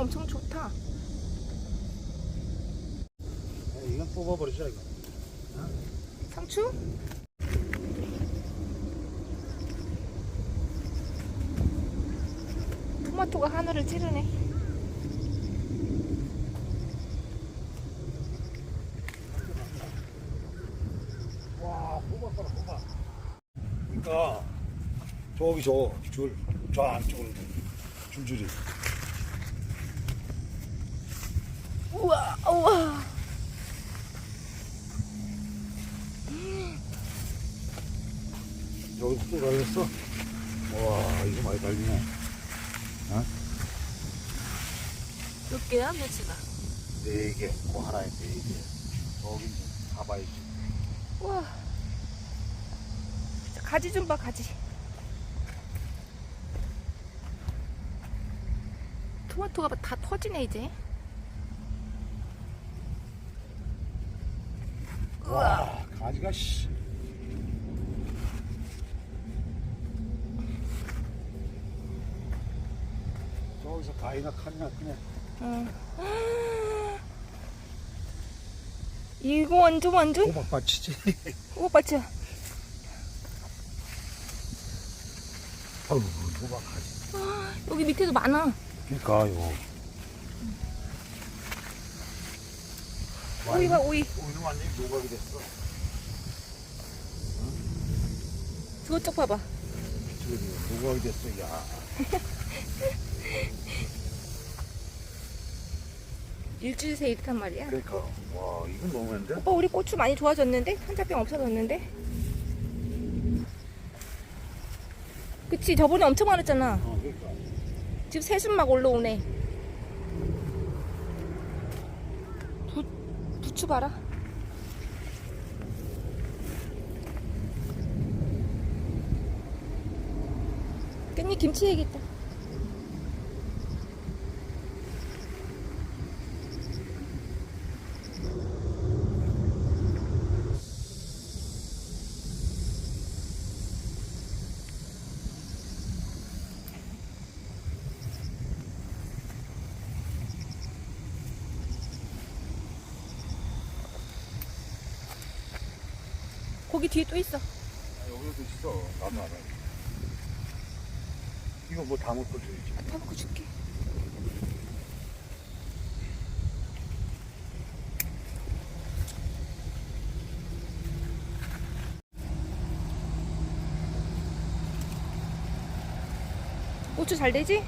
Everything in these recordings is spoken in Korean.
엄청 좋다. 야, 이건 뽑아버리자 이거. 상추? 토마토가 하늘을 찌르네. 와 뽑았더라 뽑아. 그러니까 저기 저 줄 저 안쪽으로 줄줄이. 우와, 우와. 여기 또 달렸어. 와 이거 많이 달리네. 몇 개야, 멸치가? 네 개, 그 하나에 네 개. 여기 좀 가봐야지. 우와. 가지 좀 봐, 가지. 토마토가 다 터지네, 이제. 와 가지가 씨. 저기서 가위나 칼이나 그냥 응. 이거 완전 완전 호박밭이지. 호박밭이야. 아유 호박 가지. 여기 밑에도 많아. 그러니까 요. 오이 봐, 오이. 오이는 완전히 노각이 됐어. 저쪽 봐봐. 저기 노각이 됐어. 야. 일주일 새 이렇단 말이야. 그러니까 와 이건 너무한데? 오빠 우리 고추 많이 좋아졌는데? 한자병 없어졌는데? 그치 저번에 엄청 많았잖아. 어 그러니까. 지금 새순 막 올라오네. 부추 봐라. 깻잎 김치 해야겠다. 거기 뒤에 또 있어. 아, 여기도 있어. 나도 알아. 이거 뭐 담을 거 줘야지. 타먹고 줄게. 고추 잘 되지?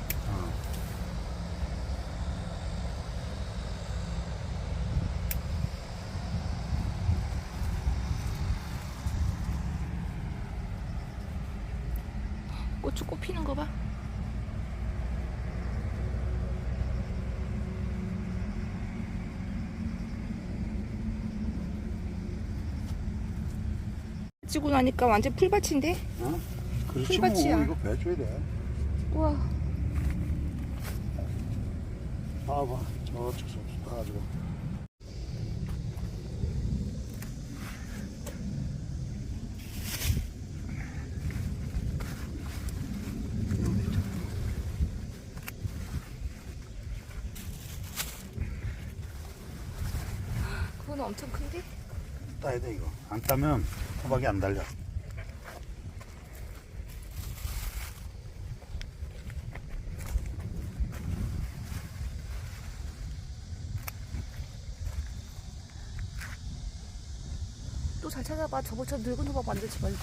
고추 꽃 피는 거 봐. 찌고 나니까 완전 풀밭인데? 어? 그렇지 뭐 풀밭이야. 이거 배줘야 돼. 우와. 봐봐 저쪽 저쪽 가가지고. 그건 엄청 큰데? 따야 돼 이거. 안 따면 호박이 안 달려. 또 잘 찾아봐. 저번처럼 늙은 호박 만들지 말고.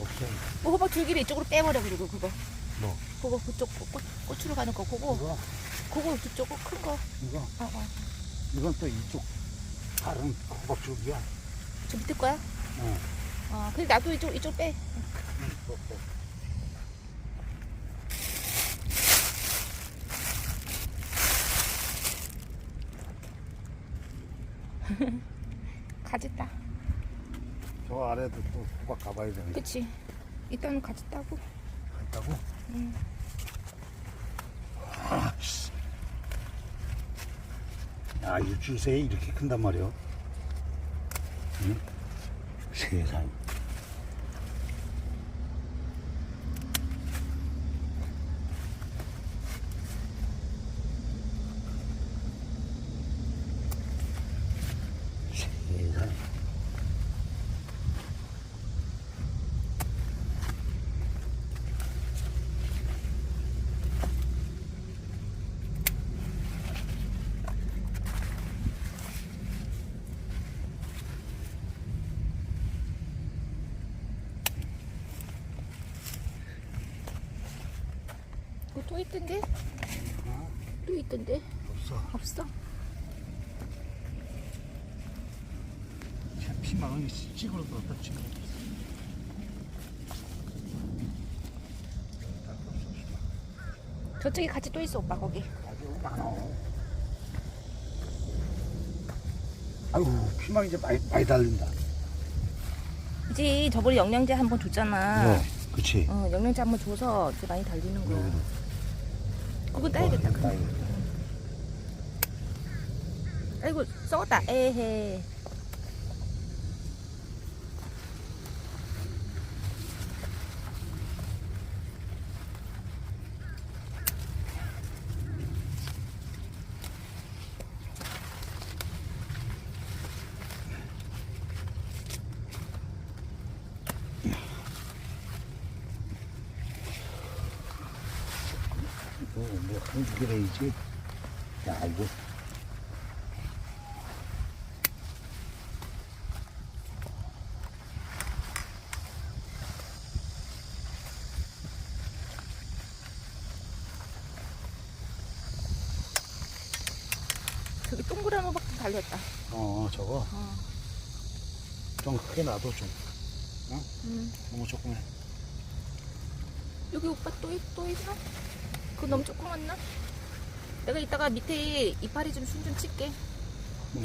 없어. 뭐 호박 줄기를 이쪽으로 빼버려, 그리고 그거. 뭐? 그거 그쪽 꽃, 고추로 가는 거, 그거. 이거 그거 거, 큰 거. 이거 어, 어. 이건 또 이쪽 다른 호박 줄기야. 저 밑에 거야? 어. 어, 근데 나도 이쪽, 이쪽 빼. 또, 또. 가졌다. 저 아래도 또 호박 가봐야 되네. 그치? 일단은 가지 따고. 있다고? 응. 아, 씨. 야, 일주일 새에 이렇게 큰단 말이야. 응? 세상. 이거 또 있던데? 어? 또 있던데? 없어. 없어. 참 피망이 거 없다 지금. 저쪽에 같이 또 있어 오빠 거기. 아주. 아이고 피망 이제 많이 많이 달린다. 이제 저번에 영양제 한 번 줬잖아. 네, 그렇지. 어 영양제 한 번 줘서 이제 많이 달리는 거야. 음. 그거 따야겠다. 어, 그거. 따야겠다. 아이고 썩었다. 에헤. 이거 뭐 한두 개이지 야 이거 저기 동그란 호박도 달렸다. 어 저거 어. 좀 크게 놔둬 좀. 음. 너무 조그매. 여기 오빠 또, 있, 또 있나? 그거 너무 조그맣나? 내가 이따가 밑에 이파리 좀숨좀 칠게. 응.